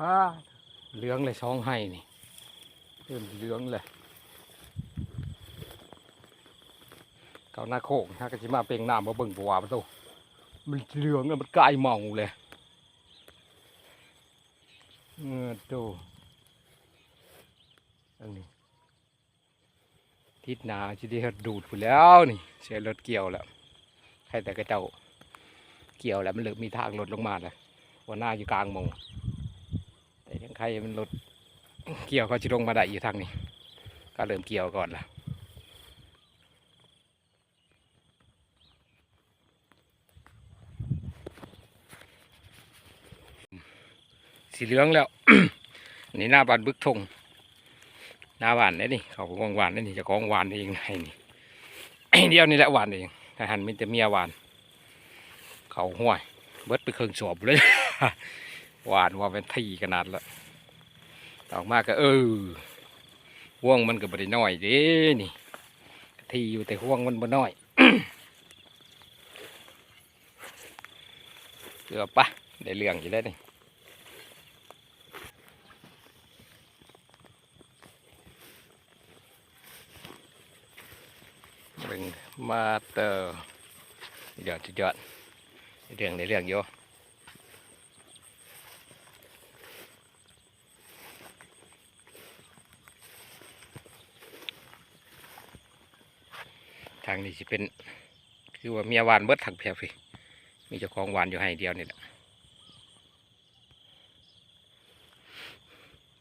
อ่าเหลืองเลยช่องให้นี่เริ่มเหลืองเลยเกาหน้าโคกถ้าก็จะมาเปลงน้ำมาเบิ่งปัวประตูมันเหลืองแล้วมันกลายเมาเลยเออดูอันนี้ทิศหนาจะได้ดูดไปแล้วนี่เสียรถเกี่ยวแล้วใครแต่กระเจ้าเกี่ยวแล้วมันเลิกมีทางรถลงมาแล้วหัวหน้าอยู่กลางมง แต่ยังใครมันรถเกี่ยวเขาจะลงมาได้อยู่ทางนี้ ก็เริ่มเกี่ยวก่อนละสีเหลืองแล้ว นี่หน้าบ้านบึกทงหน้าบ้านนี่นี่เขากองหวานนี่นี่จะกองหวานเองไงนี่เดียวนี่แหละหวานเองแต่หันมีแต่เมียหวาน เขาห้วยเบิดไปเครื่องสอบเลย หวานว่าเป็นทีขนาดละออกมาก็เออห่วงมันก็บ่ได้น้อยเด้นี่ทีอยู่แต่ห่วงมันบ่น้อยเกือบปะได้เรื่องอยู่แล้วนี่เบิ่งมาเตอร์ยอดสุดยอดเรื่องได้เรื่องอยู่างนี้สิเป็น คือว่าเมียหวานเบิดถังแพียพี่มีเจ้าของหวานอยู่ให้เดียวนี่แหละ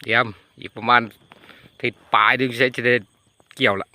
เดี๋ยวอีกประมาณทิศปลายดึงใช้จะได้เกี่ยวละ